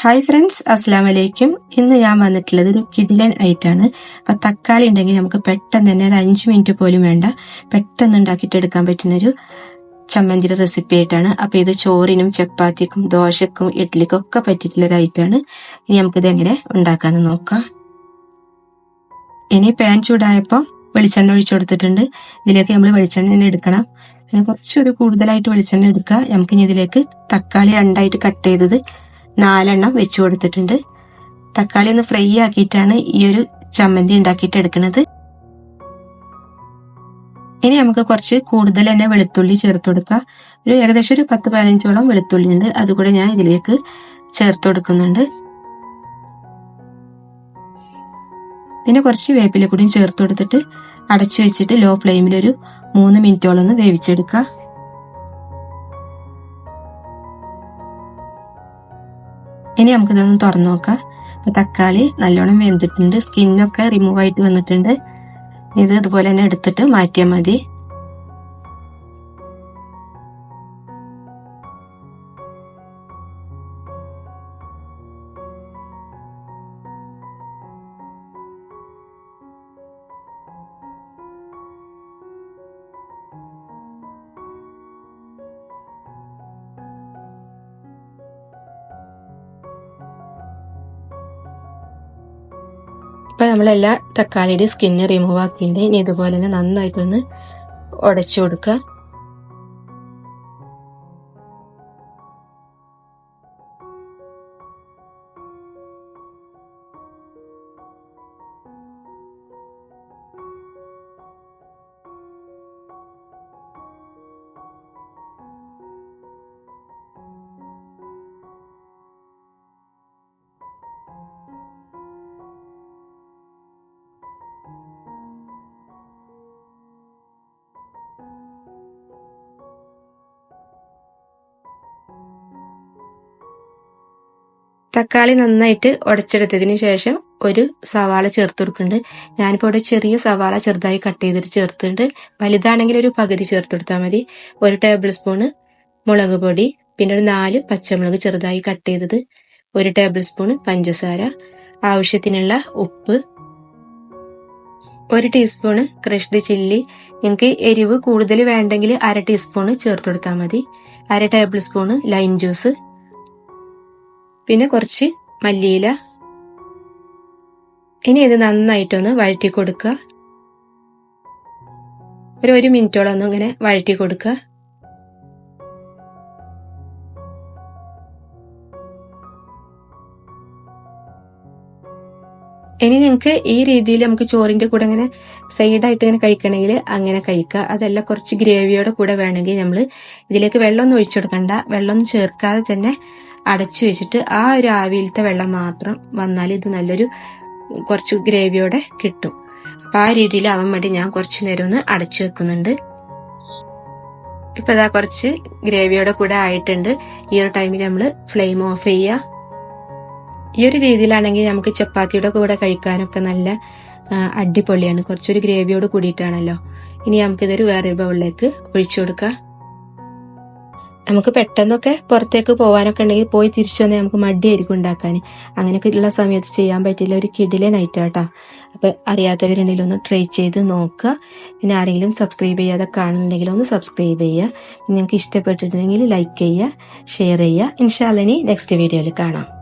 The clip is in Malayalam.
ഹായ് ഫ്രണ്ട്സ് അസ്സാം വലൈക്കും ഇന്ന് ഞാൻ വന്നിട്ടുള്ളത് ഒരു കിഡിലൻ ആയിട്ടാണ് അപ്പൊ തക്കാളി ഉണ്ടെങ്കിൽ നമുക്ക് പെട്ടെന്ന് തന്നെ ഒരു അഞ്ച് മിനിറ്റ് പോലും വേണ്ട. പെട്ടെന്ന് ഉണ്ടാക്കിയിട്ട് എടുക്കാൻ പറ്റുന്ന ഒരു ചമ്മന്തിയുടെ റെസിപ്പി ആയിട്ടാണ്. അപ്പൊ ഇത് ചോറിനും ചപ്പാത്തിക്കും ദോശക്കും ഇഡ്ലിക്കും ഒക്കെ പറ്റിയിട്ടുള്ള ഒരു ഐറ്റാണ്. ഇനി നമുക്കിത് എങ്ങനെ ഉണ്ടാക്കാന്ന് നോക്കാം. ഇനി പാൻ ചൂടായപ്പോൾ വെളിച്ചെണ്ണ ഒഴിച്ചു കൊടുത്തിട്ടുണ്ട്. ഇതിലേക്ക് നമ്മൾ വെളിച്ചെണ്ണ തന്നെ എടുക്കണം. പിന്നെ കുറച്ചൊരു കൂടുതലായിട്ട് വെളിച്ചെണ്ണ എടുക്കുക. നമുക്കിനി ഇതിലേക്ക് തക്കാളി രണ്ടായിട്ട് കട്ട് ചെയ്തത് നാലെണ്ണം വെച്ചു കൊടുത്തിട്ടുണ്ട്. തക്കാളി ഒന്ന് ഫ്രൈ ആക്കിയിട്ടാണ് ഈ ഒരു ചമ്മന്തി ഉണ്ടാക്കിയിട്ട് എടുക്കുന്നത്. ഇനി നമുക്ക് കുറച്ച് കൂടുതൽ തന്നെ വെളുത്തുള്ളി ചേർത്ത് കൊടുക്കുക. ഒരു ഏകദേശം ഒരു പത്ത് പതിനഞ്ചോളം വെളുത്തുള്ളി ഉണ്ട് അതുകൂടെ ഞാൻ ഇതിലേക്ക് ചേർത്ത് കൊടുക്കുന്നുണ്ട്. പിന്നെ കുറച്ച് വേപ്പില കൂടിയും ചേർത്ത് കൊടുത്തിട്ട് അടച്ചു വെച്ചിട്ട് ലോ ഫ്ലെയിമിൽ ഒരു മൂന്ന് മിനിറ്റോളം ഒന്ന് വേവിച്ചെടുക്കുക. ഇനി നമുക്കിതൊന്ന് തുറന്നു നോക്കാം. തക്കാളി നല്ലോണം വെന്തിട്ടുണ്ട്. സ്കിന്നൊക്കെ റിമൂവ് ആയിട്ട് വന്നിട്ടുണ്ട്. ഇത് ഇതുപോലെ തന്നെ എടുത്തിട്ട് മാറ്റിയാൽ മതി. ഇപ്പൊ നമ്മളെല്ലാ തക്കാളിയുടെ സ്കിന്ന് റിമൂവ് ആക്കിയിട്ടുണ്ട് ഇനി ഇതുപോലെ തന്നെ നന്നായിട്ടൊന്ന് ഉടച്ചു കൊടുക്കുക. തക്കാളി നന്നായിട്ട് ഉടച്ചെടുത്തതിന് ശേഷം ഒരു സവാള ചേർത്ത് കൊടുക്കുന്നുണ്ട്. ഞാനിപ്പോൾ ഇവിടെ ചെറിയ സവാള ചെറുതായി കട്ട് ചെയ്തിട്ട് ചേർത്തിട്ടുണ്ട്. വലുതാണെങ്കിൽ ഒരു പകുതി ചേർത്ത് കൊടുത്താൽ മതി. ഒരു ടേബിൾ സ്പൂണ് മുളക് പൊടി പിന്നെ ഒരു നാല് പച്ചമുളക് ചെറുതായി കട്ട് ചെയ്തത്. ഒരു ടേബിൾ സ്പൂണ് പഞ്ചസാര. ആവശ്യത്തിനുള്ള ഉപ്പ്. ഒരു ടീസ്പൂണ് ക്രഷ്ഡ് ചില്ലി. നിങ്ങൾക്ക് എരിവ് കൂടുതൽ വേണ്ടെങ്കിൽ അര ടീസ്പൂണ് ചേർത്ത് കൊടുത്താൽ മതി. അര ടേബിൾ സ്പൂണ് ലൈം ജ്യൂസ്. പിന്നെ കുറച്ച് മല്ലിയില. ഇനി ഇത് നന്നായിട്ടൊന്ന് വഴറ്റി കൊടുക്കുക ഒരു ഒരു മിനിറ്റോളം ഒന്ന് ഇങ്ങനെ വഴറ്റി കൊടുക്കുക ഇനി നിങ്ങൾക്ക് ഈ രീതിയിൽ നമുക്ക് ചോറിന്റെ കൂടെ ഇങ്ങനെ സൈഡായിട്ട് ഇങ്ങനെ കഴിക്കണമെങ്കിൽ അങ്ങനെ കഴിക്കുക. അതല്ല കുറച്ച് ഗ്രേവിയോടെ കൂടെ വേണമെങ്കിൽ നമ്മൾ ഇതിലേക്ക് വെള്ളമൊന്നും ഒഴിച്ചു കൊടുക്കണ്ട. വെള്ളമൊന്നും ചേർക്കാതെ തന്നെ അടച്ചു വെച്ചിട്ട് ആ ഒരു ആവിയിലത്തെ വെള്ളം മാത്രം വന്നാൽ ഇത് നല്ലൊരു കുറച്ച് ഗ്രേവിയോടെ കിട്ടും. അപ്പൊ ആ രീതിയിൽ ആവാൻ വേണ്ടി ഞാൻ കുറച്ച് നേരം ഒന്ന് അടച്ചു വെക്കുന്നുണ്ട്. ഇപ്പൊ ഇതാ കുറച്ച് ഗ്രേവിയോടെ കൂടെ ആയിട്ടുണ്ട്. ഈ ഒരു ടൈമിൽ നമ്മൾ ഫ്ലെയിം ഓഫ് ചെയ്യുക ഈ ഒരു രീതിയിലാണെങ്കിൽ നമുക്ക് ചപ്പാത്തിയുടെ കൂടെ കഴിക്കാനൊക്കെ നല്ല അടിപൊളിയാണ്. കുറച്ചൊരു ഗ്രേവിയോട് കൂടിയിട്ടാണല്ലോ. ഇനി നമുക്കിതൊരു വേറെ ബൗളിലേക്ക് ഒഴിച്ചു കൊടുക്കാം. നമുക്ക് പെട്ടെന്നൊക്കെ പുറത്തേക്ക് പോകാനൊക്കെ ഉണ്ടെങ്കിൽ പോയി തിരിച്ചു വന്നാൽ നമുക്ക് മടിയായിരിക്കും ഉണ്ടാക്കാൻ അങ്ങനെയൊക്കെ ഉള്ള സമയത്ത് ചെയ്യാൻ പറ്റില്ല. ഒരു കിടിലെ നൈറ്റ് ആട്ടാ. അപ്പൊ അറിയാത്തവരുണ്ടെങ്കിൽ ഒന്ന് ട്രൈ ചെയ്ത് നോക്കുക. പിന്നെ ആരെങ്കിലും സബ്സ്ക്രൈബ് ചെയ്യാതെ കാണുന്നുണ്ടെങ്കിൽ ഒന്ന് സബ്സ്ക്രൈബ് ചെയ്യുക. നിങ്ങൾക്ക് ഇഷ്ടപ്പെട്ടിട്ടുണ്ടെങ്കിൽ ലൈക്ക് ചെയ്യുക ഷെയർ ചെയ്യുക. ഇൻഷാല്ലിനി നെക്സ്റ്റ് വീഡിയോയിൽ കാണാം.